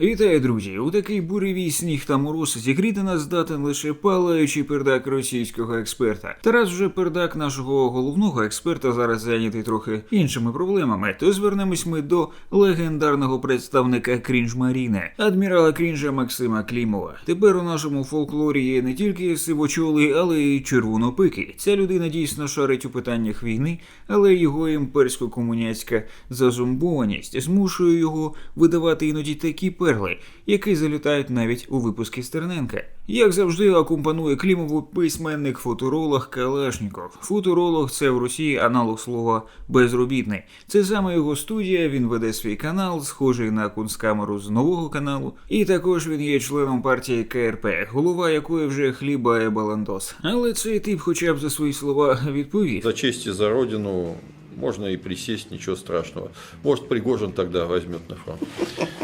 Вітаю, друзі! У такий буревій сніг та мороз зігріти нас здатен лише палаючий пердак російського експерта. Тарас вже пердак нашого головного експерта зараз зайнятий трохи іншими проблемами. То звернемось ми до легендарного представника Крінж Маріни, адмірала Крінжа Максима Клімова. Тепер у нашому фолклорі є не тільки сивочоли, але й червонопики. Ця людина дійсно шарить у питаннях війни, але його імперсько-комуняцька зазумбованість змушує його видавати іноді такі перли, які залітають навіть у випуски Стерненка. Як завжди, акомпанує Клімову письменник футуролог Калашніков. Футуролог це в Росії аналог слова безробітний. Це саме його студія. Він веде свій канал, схожий на кунсткамеру з нового каналу. І також він є членом партії КРП, голова якої вже хлібає баландос. Але цей тип, хоча б за свої слова, відповів. За честь и за родину можно и присесть, ничего страшного. Может, Пригожин тогда возьмет на фронт.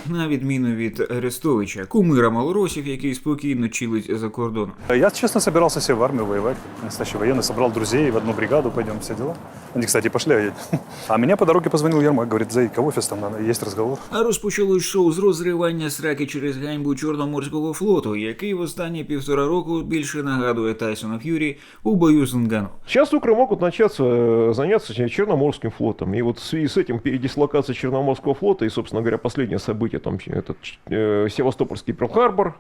На відміну від Арестовича, кумира малоросів, який спокійно чилить за кордоном. Я, честно, собирался себе в армию воевать. Настоящий военный. Собрал друзей в одну бригаду, пойдем все дела. Они, кстати, пошли. А меня по дороге позвонил Ермак, говорит, зайка в офис, там надо, есть разговор. А розпочалось шоу з розривання сраки через ганьбу Чорноморського флоту, який в останні півтора року більше нагадує Тайсона Ф'юрі у бою з Нгану. Сейчас укры могут начаться э, заняться Черноморским флотом. И вот в связи с этим передислокация Черноморского флота и, собственно говоря, последнее событие, там, этот, э, Севастопольский Перл-Харбор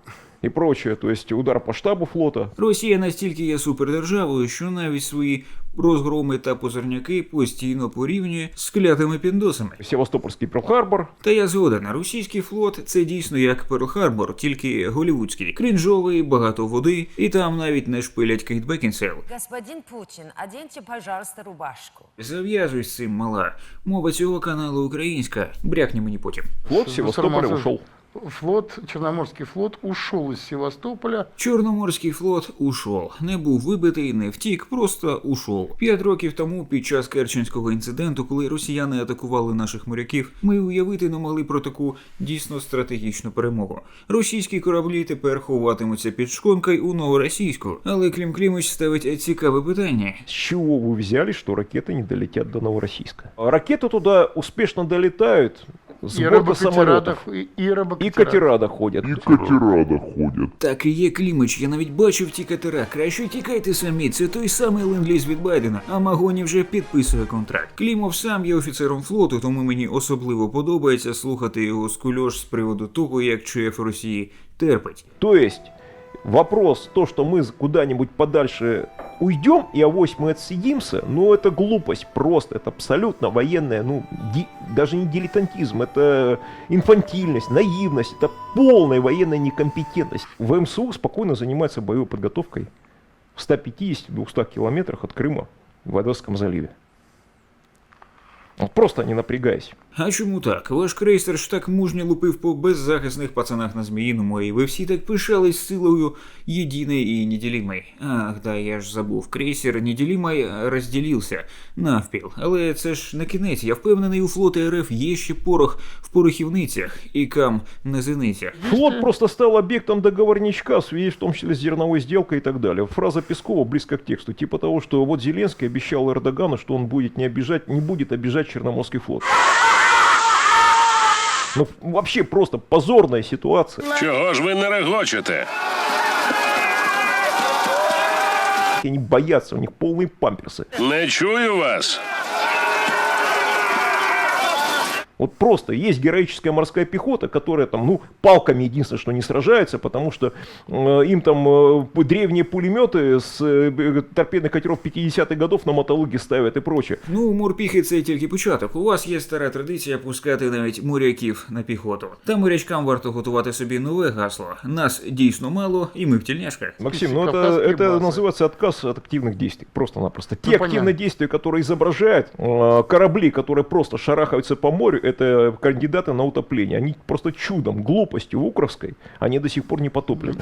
и прочее, есть удар по штабу флота. Росія настільки є супердержавою, що навіть свої розгроми та позорняки постійно порівнює з клятими піндосами. Севастопольский Перл-Харбор, Та я згоден, російський флот це дійсно як Перл-Харбор, тільки голівудський, крінжовий, багато води, і там навіть не шпилять Кейт Бекінсейл. Господин Путин, оденьте, пожалуйста, рубашку. Зав'язуй з цим, мала. Мова цього каналу українська. Брякні мені потім. флот Севастополя ушел. Флот, Черноморский флот ушел из Севастополя. Чорноморський флот ушов. Не був вибитий, не втік, просто ушов. П'ять років тому, під час Керченського інциденту, коли росіяни атакували наших моряків, ми уявити не могли про таку дійсно стратегічну перемогу. Російські кораблі тепер ховатимуться під шконкою у новоросійську. Але Клім Клімович ставить цікаве питання. С чего вы взяли, что ракеты не долетят до Новороссийска? Ракеты туда успешно долетают с И борта І, і, і и ходять. І катерада ходять. Так і є Клімич, я навіть бачив ті катера. Краще тікайте самі. Це той самий ленд-ліз від Байдена. А Магоні вже підписує контракт. Клімов сам є офіцером флоту, тому мені особливо подобається слухати його скульош з приводу того, як ЧФ Росії терпить. То есть вопрос, то, что мы куда-нибудь подальше уйдем и авось мы отсидимся, ну это глупость просто, это абсолютно военная, ну ди- даже не дилетантизм, это инфантильность, наивность, это полная военная некомпетентность. ВМСУ спокойно занимается боевой подготовкой в 150-200 километрах от Крыма в Одесском заливе. Вот просто не напрягаясь. А чому так? Ваш крейсер ж так мужньо лупив по беззахисних пацанах на Зміїному, і ви всі так пишались силою єдиной і неділімой. Ах, да, я ж забув. Крейсер неділімой розділився навпіл. Але це ж не кінець. Я впевнений, у флоті РФ є ще порох в порохівницях і кам на зеницях. Флот просто стал объектом договорничка в связи в том числе с зерновой сделкой и так далее. Фраза Пескова близко к тексту, типа того, что вот Зеленский обещал Эрдогану, что он будет не обижать, не будет обижать Черноморский флот. Ну, вообще просто позорная ситуация. Чого ж ви не регочете? Они боятся, у них полные памперсы. Не чую вас. Вот просто есть героическая морская пехота, которая там, ну, палками единственное, что не сражается, потому что э, им там э, древние пулеметы с э, торпедных катеров 50-х годов на мотологи ставят и прочее. Ну, морпіхи це тільки початок. У вас є стара традиція пускати навіть моряків на піхоту. Та морячкам варто готувати собі нове гасло. Нас дійсно мало, і ми в тільняшках. Максим, ну это, Кавказские это базы. называется отказ от активных действий. Просто-напросто. Те Ну, активные понятно. действия, которые изображают э, корабли, которые просто шарахаются по морю, это кандидаты на утопление. Они просто чудом, глупостью укровской, они до сих пор не потоплены.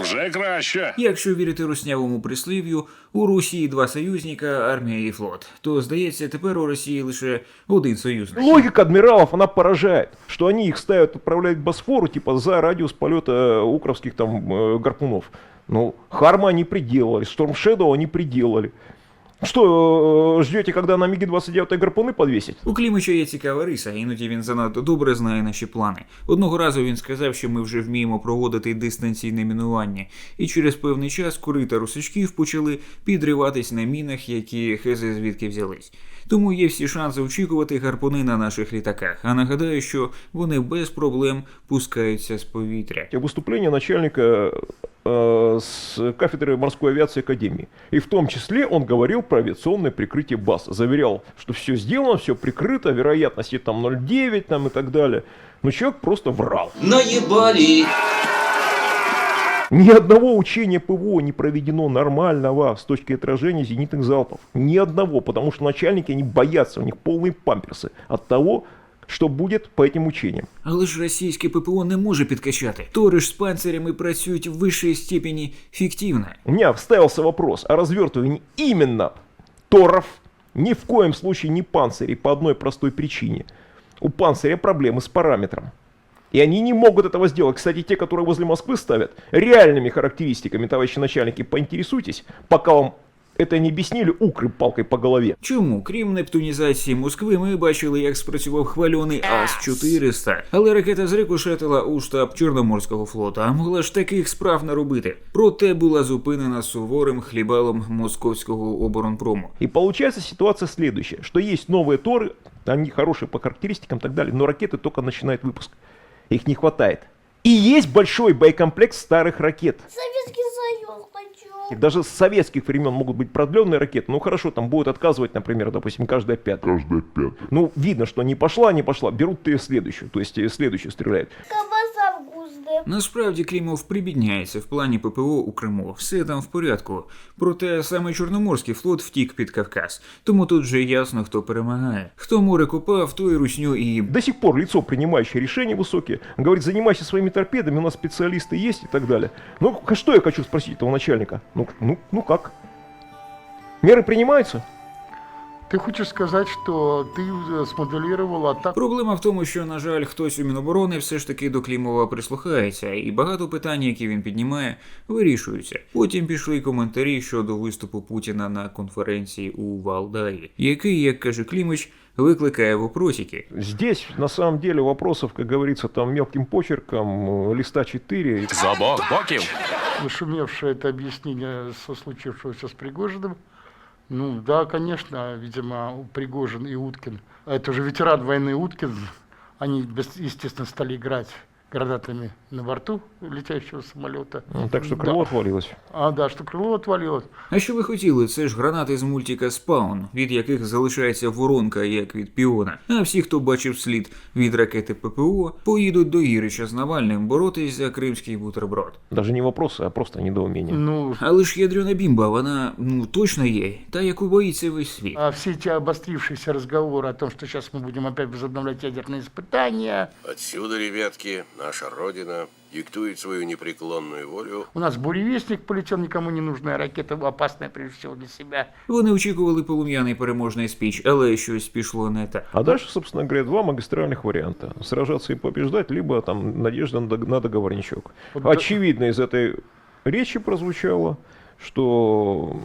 Вже краще. Якщо вірити руснявому прислів'ю, у Росії два союзника, армія і флот, то здається, тепер у Росії лише один союзник. Логика адмиралов, она поражает, что они их ставят, отправляют к Босфору, типа за радиус полета э, укровских там э, гарпунов. Ну, Харма они приделали, Storm Shadow они приделали. Что, э, ждете, когда на МиГи-29 гарпуни подвесить? У Клімича є цікава риса, іноді він занадто добре знає наші плани. Одного разу він сказав, що ми вже вміємо проводити дистанційне мінування, і через певний час курита русачків почали підриватись на мінах, які хези звідки взялись. Тому є всі шанси очікувати гарпуни на наших літаках. А нагадаю, що вони без проблем пускаються з повітря. Выступление начальника э, с кафедры морской авиации Академии. И в том числе он говорил про авиационное прикрытие баз. Заверял, что все сделано, все прикрыто, вероятности там 0,9 там и так далее. Но человек просто врал. Наебали! Ни одного учения ПВО не проведено нормального с точки отражения зенитных залпов. Ни одного, потому что начальники, они боятся, у них полные памперсы от того, что будет по этим учениям. Але ж російське ППО не може підкачати. Тори ж з панцирями працюють в вищій степені фіктивно. У меня вставился вопрос о развертывании именно торов, ни в коем случае не панцирей по одной простой причине. У панциря проблемы с параметром. И они не могут этого сделать. Кстати, те, которые возле Москвы ставят, реальными характеристиками, товарищи начальники, поинтересуйтесь, пока вам это не объяснили укры палкой по голове. Чому, крім нептунізації Москви, ми бачили, як спрацював хвальоний АС-400, але ракета зрикошетила у штаб Чорноморського флота, а могла ж таких справ наробити. Проте була зупинена суворим хлібалом московського оборонпрому. И получается ситуация следующая, что есть новые торы, они хорошие по характеристикам и так далее, но ракеты только начинают выпуск. Их не хватает. И есть большой боекомплект старых ракет. Советский Союз хочу. И даже с советских времен могут быть продленные ракеты. Ну хорошо, там будут отказывать, например, допустим, каждая пятая. Каждая пятая. Ну, видно, что не пошла, не пошла. Берут ее следующую, то есть следующую стреляют. Гузде. Насправді Клімов прибідняється в плані ППО у Криму, все там в порядку. Проте саме Чорноморський флот втік під Кавказ, тому тут вже ясно, хто перемагає. Хто море копав, той русню і До сих пор лицо, принимающее решения высокие, говорит, занимайся своими торпедами, у нас специалисты есть и так далее. Ну, к- что я хочу спросить этого начальника? Ну, ну, ну как? Меры принимаются? Ты хочешь сказать, что ты э, смоделировал атаку? Проблема в тому, що, на жаль, хтось у Міноборони все ж таки до Клімова прислухається, і багато питань, які він піднімає, вирішуються. Потім пішли коментарі щодо виступу Путіна на конференції у Валдаї, який, як каже Клімич, викликає вопросики. Здесь, на самом деле, вопросов, как говорится, там мелким почерком, э, листа 4. Нашумевшее это объяснение со случившегося с Пригожиным. Ну да, конечно, видимо, Пригожин и Уткин. Это же ветеран войны Уткин. Они, естественно, стали играть гранатами на борту летящего самолета. Ну, Так что Да. крыло отвалилось. А, да, что крыло отвалилось. А що ви хотіли? Це ж гранати з мультика Спаун, від яких залишається воронка, як від піона. А всі, хто бачив слід від ракети ППО, поїдуть до Ірича з Навальним боротись за кримський бутерброд. Даже не вопросы, а просто недоумение. Ну, Але ж ядрена бімба, вона ну точно є, та яку боїться весь світ. а все эти обострившиеся разговоры о том, что сейчас мы будем опять возобновлять ядерные испытания, Отсюда, ребятки, наша Родина диктует свою непреклонную волю у нас буревестник полетел, никому не нужная ракета, опасная прежде всего для себя. Вони очікували полум'яний переможний спіч, але щось пішло не так. А дальше, собственно говоря, два магистральных варианта. Сражаться и побеждать, либо там надежда на дог- на договорничок. Вот да- Очевидно, из этой речи прозвучало, что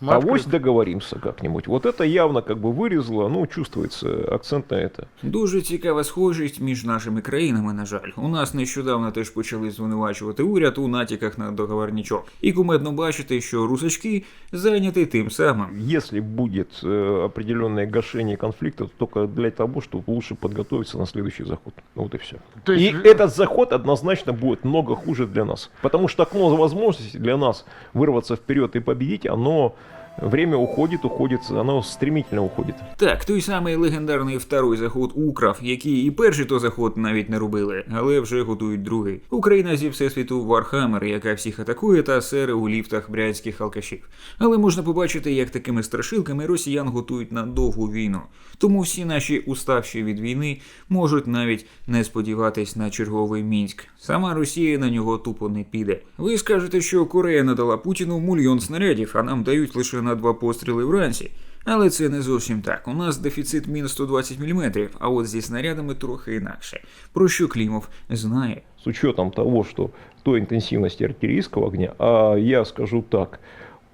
Мы авось открыты. договоримся как-нибудь. Вот это явно как бы вырезало, ну, чувствуется акцент на это. Дуже цікава схожість між нашими країнами, на жаль. У нас нещодавно теж почали звинувачувати уряд у натяках на договорнічок. І кумедно бачити, що русачки зайняті тим самим. Если будет э, определенное гашение конфликта, то только для того, чтобы лучше подготовиться на следующий заход. Вот и все. То и есть- этот заход однозначно будет много хуже для нас. Потому что окно возможности для нас вырваться вперед и победить, оно время уходит, уходит, оно стремительно уходит. Так, той самий легендарний второй заход Украв, які і перший то заход навіть не робили, але вже готують другий. Україна зі всесвіту Вархаммер, яка всіх атакує та сери у ліфтах брядських алкашів. Але можна побачити, як такими страшилками росіян готують на довгу війну. Тому всі наші уставші від війни можуть навіть не сподіватись на черговий мінськ. Сама Росія на нього тупо не піде. Ви скажете, що Корея надала Путіну мільйон снарядів, а нам дають лише на два постріли вранці. Але це не зовсім так. У нас дефіцит мінус 120 мм, а от зі снарядами трохи інакше. Про що Клімов знає. С учетом того, что той интенсивности артиллерийского огня, а я скажу так,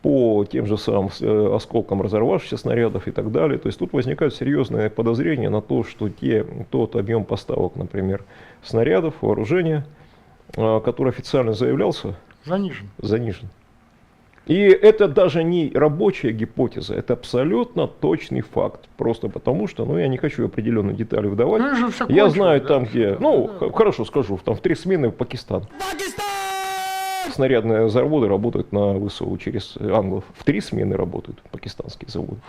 по тем же самым э, осколкам разорвавшихся снарядов и так далее. То есть тут возникают серьезные подозрения на то, что те, тот объем поставок, например, снарядов, вооружения, э, который официально заявлялся, Занижен. занижен. И это даже не рабочая гипотеза, это абсолютно точный факт. Просто потому что, ну, я не хочу определенные детали вдавать. Ну, я знаю да, там, где, ну, да. хорошо скажу, там в три смены в Пакистан. Снарядные заводы работают на ВСУ через англов. В три смены работают пакистанские заводы.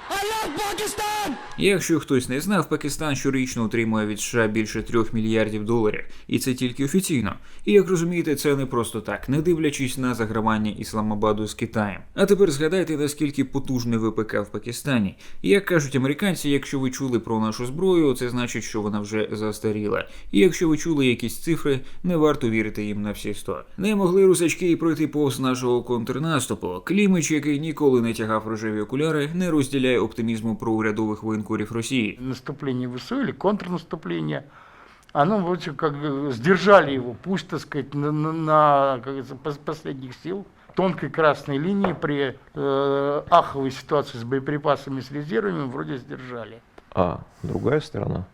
Якщо хтось не знав, Пакистан щорічно отримує від США більше 3 мільярдів доларів, і це тільки офіційно. І як розумієте, це не просто так, не дивлячись на загравання Ісламабаду з Китаєм. А тепер згадайте, наскільки потужний ВПК в Пакистані. І як кажуть американці, якщо ви чули про нашу зброю, це значить, що вона вже застаріла. І якщо ви чули якісь цифри, не варто вірити їм на всі сто. Не могли русачки і пройти повз нашого контрнаступу. Клімич, який ніколи не тягав рожеві окуляри, не розділяє оптимізму про урядових воєнкорів Росії. наступление ВСУ или контрнаступление, оно вроде как э, сдержали его, пусть, так сказать, на, на- на, как говорится, пос- последних сил, тонкой красной линии при э, аховой ситуации с боеприпасами, с резервами вроде сдержали. А другая сторона,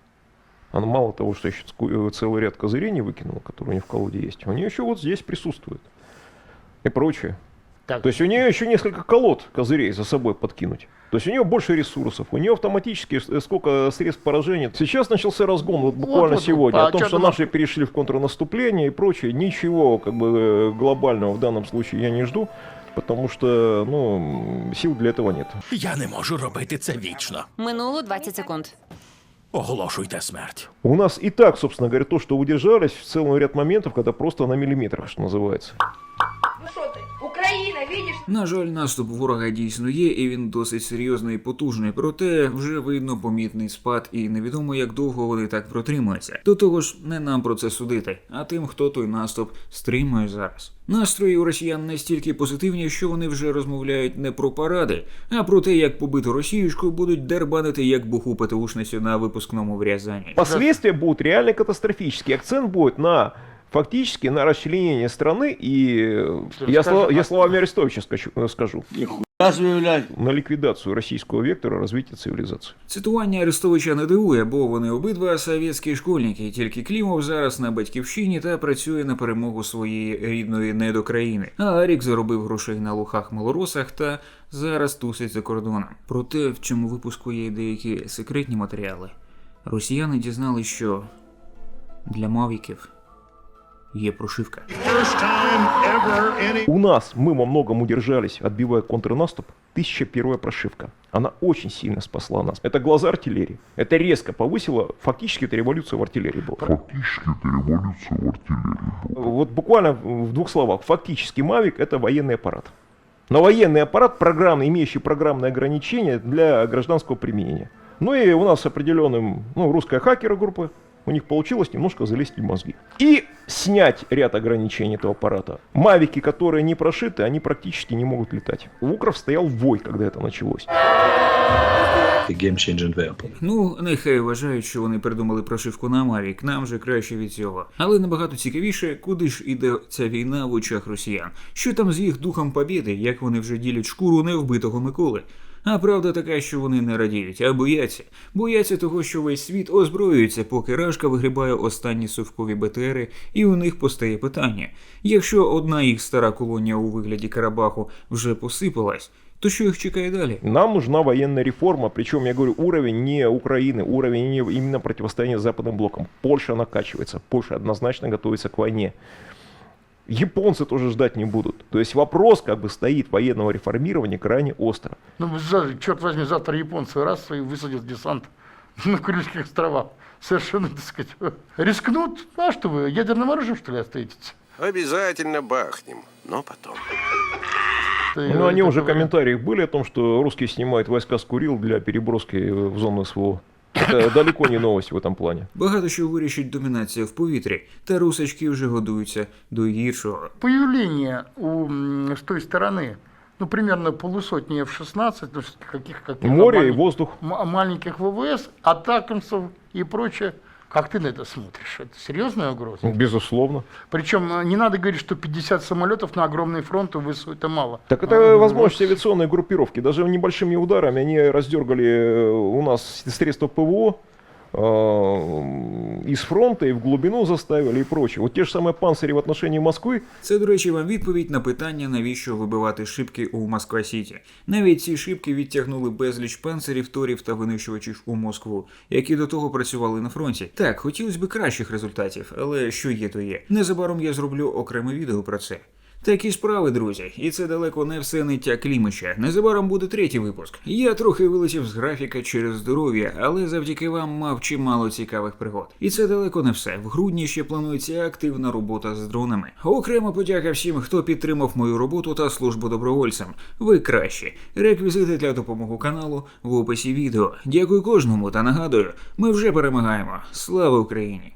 она мало того, что еще ску- целый ряд козырей не выкинула, которые у нее в колоде есть, у нее еще вот здесь присутствует. И прочее. Так, То есть у нее еще несколько колод козырей за собой подкинуть. То есть у нее больше ресурсов, у нее автоматически с- сколько средств поражения. Сейчас начался разгон, вот буквально вот, сегодня, а о том, что наши перешли в контрнаступление и прочее. Ничего как бы э, глобального в данном случае я не жду, потому что ну, сил для этого нет. Я не можу робити це вічно. Минуло 20 секунд. Оголошуйте смерть. У нас и так, собственно говоря, то, что удержались, в целый ряд моментов, когда просто на миллиметрах, что называется. Ну что ты, Украина, видишь? На жаль, наступ ворога дійсно є, і він досить серйозний і потужний. Проте вже видно помітний спад, і невідомо як довго вони так протримаються. До того ж, не нам про це судити, а тим, хто той наступ стримує зараз. Настрої у росіян настільки позитивні, що вони вже розмовляють не про паради, а про те, як побиту росіюшку будуть дербанити як буху ПТУшницю на випускному в Рязані. Последствия будут реально катастрофические. Акцент будет на фактически на расчленение страны и э, Слушай, я, скажи, слова- я а- словами Арестовича скажу, э, скажу на ликвидацию российского вектора развития цивилизации. Цитування Арестовича не дивує, бо вони обидва совєтські школьники. Тільки Клімов зараз на батьківщині та працює на перемогу своєї рідної недокраїни. А Арік заробив грошей на лухах малоросах та зараз тусить за кордоном. Проте в цьому випуску є й деякі секретні матеріали. Росіяни дізнали, що для мавіків Є прошивка. У нас мы во многом удержались, отбивая контрнаступ. 1001 прошивка. Она очень сильно спасла нас. Это глаза артиллерии. Это резко повысило. Фактически это революция в артиллерии была. Вот буквально в двух словах. Фактически Мавик это военный аппарат. Но военный аппарат, программный, имеющий программные ограничения для гражданского применения. Ну и у нас с определенным, ну, русская хакера группа, у них получилось немножко залезть в мозги. И снять ряд ограничений этого аппарата. Мавики, которые не прошиты, они практически не могут летать. У Укров стоял вой, когда это началось. Ну, нехай вважають, що вони придумали прошивку на Мавік, нам же краще від цього. Але набагато цікавіше, куди ж іде ця війна в очах росіян. Що там з їх духом побєди, як вони вже ділять шкуру невбитого Миколи. А правда така, що вони не радіють, а бояться. Бояться того, що весь світ озброюється, поки Рашка вигрібає останні совкові БТРи, і у них постає питання: якщо одна їх стара колонія у вигляді Карабаху вже посипалась, то що їх чекає далі? Нам нужна военная реформа, причем, я говорю, уровень не Украины, уровень не именно противостояния с Западным блоком. Польша накачивается, Польша однозначно готовится к войне. Японцы тоже ждать не будут. То есть вопрос как бы стоит военного реформирования крайне остро. Ну, черт возьми, завтра японцы раз и высадят десант на Курильских островах. Совершенно, так сказать, рискнут. А что вы, ядерным оружием, что ли, остаетесь? Обязательно бахнем, но потом. Ну, они уже в комментариях были о том, что русские снимают войска с Курил для переброски в зону СВО. Это далеко не новость в этом плане. Багато що вирішить домінація в повітрі, та русачки вже годуються до гіршого. Появление у, м, с той стороны, ну, примерно полусотни F-16, ну, каких, каких Море и малень- воздух. м- маленьких ВВС, атакамсов и прочее, Как ты на это смотришь? Это серьезная угроза? Ну, Безусловно. Причем э, не надо говорить, что 50 самолетов на огромный фронт у ВСУ это мало. Так А, это ну, возможность вот. авиационной группировки. Даже небольшими ударами они раздергали э, у нас средства ПВО из фронта и в глубину заставили и прочее. Вот те же самые панцири в отношении Москвы, Це, до речі, вам відповідь на питання, навіщо вибивати шибки у Москва Сіті. Навіть ці шибки відтягнули безліч панцирів, торів та винищувачів у Москву, які до того працювали на фронті. Так, хотілося б кращих результатів, але що є, то є. Незабаром я зроблю окреме відео про це. Такі справи, друзі, і це далеко не все ниття клімача. Незабаром буде третій випуск. Я трохи вилетів з графіка через здоров'я, але завдяки вам мав чимало цікавих пригод. І це далеко не все. В грудні ще планується активна робота з дронами. Окремо подяка всім, хто підтримав мою роботу та службу добровольцям. Ви кращі. Реквізити для допомоги каналу в описі відео. Дякую кожному та нагадую, ми вже перемагаємо. Слава Україні!